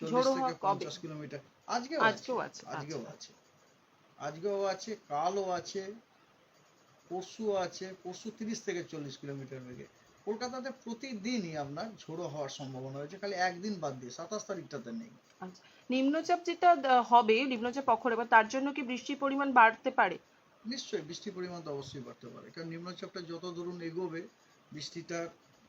ঝোড়ো হওয়া কবে? কিলোমিটার আজকেও আজকেও আছে আছে, আজকেও আচ্ছা। আছে আজকেও আছে কালও আছে পরশু আছে পরশু তিরিশ থেকে চল্লিশ কিলোমিটার বেগে কলকাতাতে প্রতিদিনই আপনার ঝোড়ো হওয়ার সম্ভাবনা রয়েছে খালি একদিন বাদ দিয়ে সাতাশ তারিখটাতে নেই আচ্ছা নিম্নচাপ যেটা হবে নিম্নচাপ অক্ষরে বা তার জন্য কি বৃষ্টির পরিমাণ বাড়তে পারে নিশ্চয়ই বৃষ্টির পরিমাণ তো অবশ্যই বাড়তে পারে কারণ নিম্নচাপটা যত দূরন এগোবে বৃষ্টিটা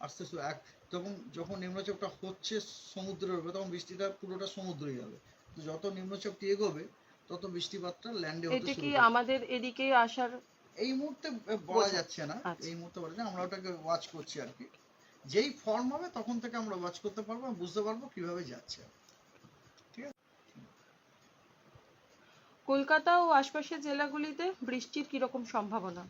আস্তে আস্তে এক যখন যখন নিম্নচাপটা হচ্ছে সমুদ্রের উপরে তখন বৃষ্টিটা পুরোটা সমুদ্রেই যাবে তো যত নিম্নচাপটি এগোবে তত বৃষ্টিপাতটা ল্যান্ডে হতে কি আমাদের এদিকে আসার এই মুহূর্তে বলা যাচ্ছে না আচ্ছা। এই মুহূর্তে বলা যাচ্ছে না, আমরা ওটাকে ওয়াচ করছি আর কি। যেই ফর্ম হবে তখন থেকে আমরা ওয়াচ করতে পারব বুঝতে পারব কীভাবে যাচ্ছে। কলকাতা ও আশপাশের জেলাগুলিতে বৃষ্টির কীরকম সম্ভাবনা?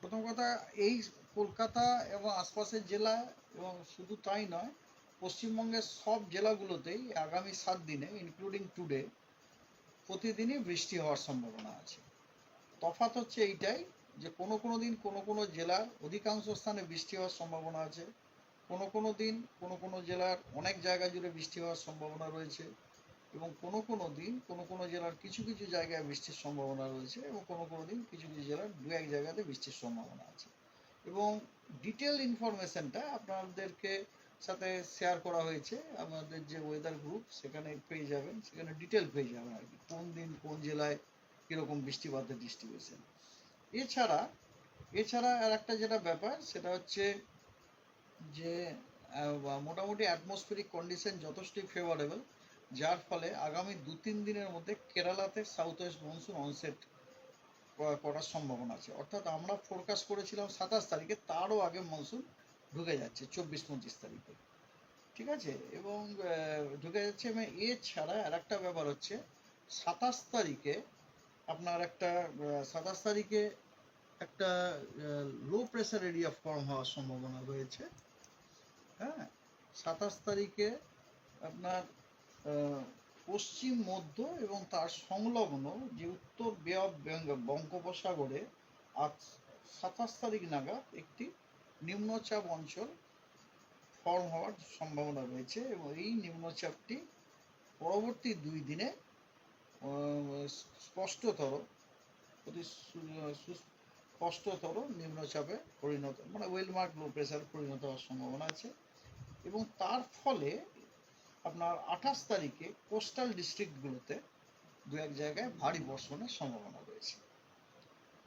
প্রথম কথা এই কলকাতা এবং আশপাশের জেলা এবং শুধু তাই নয়, পশ্চিমবঙ্গের সব জেলাগুলোতেই আগামী সাত দিনে ইনক্লুডিং টুডে প্রতিদিনই বৃষ্টি হওয়ার সম্ভাবনা আছে। তফাৎ হচ্ছে এইটাই যে কোনো কোনো দিন কোনো কোনো জেলার অধিকাংশ স্থানে বৃষ্টি হওয়ার সম্ভাবনা আছে। কোনো কোনো দিন কোনো কোনো জেলার অনেক জায়গা জুড়ে বৃষ্টি হওয়ার সম্ভাবনা রয়েছে এবং কোনো কোনো দিন কোনো কোনো জেলার কিছু কিছু জায়গায় বৃষ্টির সম্ভাবনা রয়েছে এবং কোনো কোনো দিন কিছু কিছু জেলার দু এক জায়গাতে বৃষ্টির সম্ভাবনা আছে। এবং ডিটেল ইনফরমেশনটা আপনাদেরকে সাথে শেয়ার করা হয়েছে। আমাদের যে ওয়েদার গ্রুপ সেখানে পেয়ে যাবেন। সেখানে ডিটেল পেয়ে যাবেন আর কি। কোন দিন, কোন জেলায় কীরকম বৃষ্টিপাতের ডিস্ট্রিবিউশন এছাড়া এছাড়া আর একটা যেটা ব্যাপার, সেটা হচ্ছে যে মোটামুটি অ্যাটমসফেরিক কন্ডিশন যথেষ্টই ফেভারেবল যার ফলে আগামী দু তিন দিনের মধ্যে কেরালাতে সাউথ ওয়েস্ট মনসুন অনসেট করার সম্ভাবনা আছে। অর্থাৎ আমরা ফোরকাস্ট করেছিলাম সাতাশ তারিখে, তারও আগে মনসুন ঢুকে যাচ্ছে চব্বিশ পঁচিশ তারিখে। ঠিক আছে? এবং ঢুকে যাচ্ছে এবং এছাড়া আর একটা ব্যাপার হচ্ছে, সাতাশ তারিখে আপনার একটা সাতাশ তারিখে একটা লো প্রেসার এরিয়া ফর্ম হওয়ার সম্ভাবনা রয়েছে। হ্যাঁ? সাতাশ তারিখে আপনার পশ্চিম, মধ্য এবং তার সংলগ্ন যে উত্তর বে অফ বঙ্গোপসাগরে আজ সাতাশ তারিখ নাগাদ একটি নিম্নচাপ অঞ্চল ফর্ম হওয়ার সম্ভাবনা রয়েছে এবং এই নিম্নচাপটি পরবর্তী দুই দিনে স্পষ্টতর, অতি স্পষ্টতর নিম্নচাপে পরিণত মানে ওয়েলমার্ক লো প্রেসার পরিণত হওয়ার সম্ভাবনা আছে এবং তার ফলে আপনার আঠাশ তারিখে কোস্টাল ডিস্ট্রিক্টগুলোতে দু এক জায়গায় ভারী বর্ষণের সম্ভাবনা রয়েছে।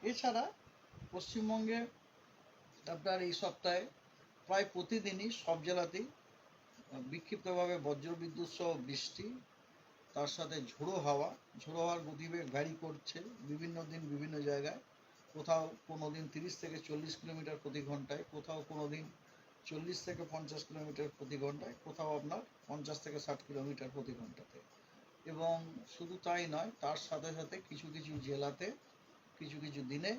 এছাড়া পশ্চিমবঙ্গে আপনার এই সপ্তাহে প্রায় প্রতিদিনই সব জেলাতেই বিক্ষিপ্তভাবে বজ্রবিদ্যুৎ সহ বৃষ্টি, তার সাথে ঝোড়ো হাওয়া, ঝোড়ো হাওয়ার গতিবেগ ভ্যারি করছে বিভিন্ন দিন বিভিন্ন জায়গায়। কোথাও কোনো দিন তিরিশ থেকে চল্লিশ কিলোমিটার প্রতি ঘন্টায়, কোথাও কোনো দিন চল্লিশ থেকে পঞ্চাশ কিলোমিটার প্রতি ঘন্টায়, কোথাও আপনার পঞ্চাশ থেকে ষাট কিলোমিটার প্রতি ঘন্টাতে। এবং শুধু তাই নয়, তার সাথে সাথে কিছু কিছু জেলাতে, কিছু কিছু দিনে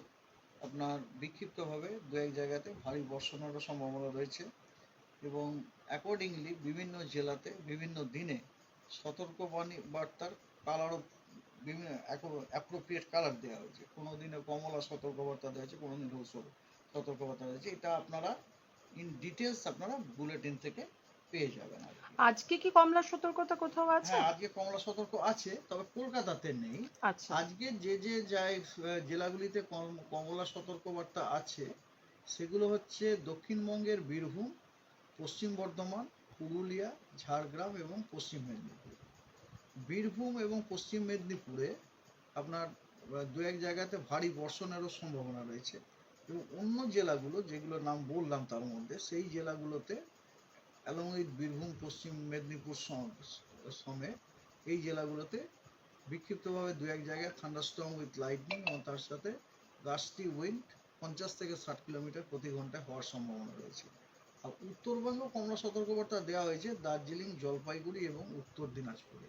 আপনার বিক্ষিপ্তভাবে দু এক জায়গাতে ভারী বর্ষণেরও সম্ভাবনা রয়েছে। এবং অ্যাকর্ডিংলি বিভিন্ন জেলাতে, বিভিন্ন দিনে সতর্কবাণী বার্তার কালারও বিভিন্ন অ্যাপ্রোপ্রিয়েট কালার দেওয়া হয়েছে। কোনো দিনে কমলা সতর্কবার্তা দেওয়া হয়েছে, কোনো দিন সতর্কবার্তা রয়েছে এটা আপনারা ইন ডিটেলস আপনারা বুলেটিন থেকে পেয়ে যাবেন আজকে কি কমলা সতর্কতা কোথাও আছে? হ্যাঁ আজকে কমলা সতর্ক আছে তবে কলকাতাতে নেই। আচ্ছা। আজকে যে যে জেলাগুলিতে কম- কমলা সতর্কবার্তা আছে সেগুলো হচ্ছে দক্ষিণবঙ্গের বীরভূম পশ্চিম বর্ধমান পুরুলিয়া ঝাড়গ্রাম এবং পশ্চিম মেদিনীপুর। বীরভূম এবং পশ্চিম মেদিনীপুরে আপনার দু এক জায়গাতে ভারী বর্ষণেরও সম্ভাবনা রয়েছে। এবং অন্য জেলাগুলো যেগুলোর নাম বললাম তার মধ্যে সেই জেলাগুলোতে অ্যালং উইথ বীরভূম পশ্চিম মেদিনীপুর সমেত এই জেলাগুলোতে বিক্ষিপ্তভাবে দু এক জায়গায় থান্ডারস্টর্ম উইথ লাইটনিং এবং তার সাথে গাছটি উইন্ড পঞ্চাশ থেকে ষাট কিলোমিটার প্রতি ঘন্টায় হওয়ার সম্ভাবনা রয়েছে। আর উত্তরবঙ্গ কমলা সতর্কবার্তা দেওয়া হয়েছে দার্জিলিং জলপাইগুড়ি এবং উত্তর দিনাজপুরে।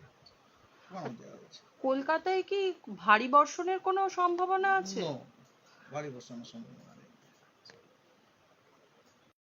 দেওয়া হয়েছে। কলকাতায় কি ভারী বর্ষণের কোনো সম্ভাবনা আছে? ভারী বর্ষণের সম্ভাবনা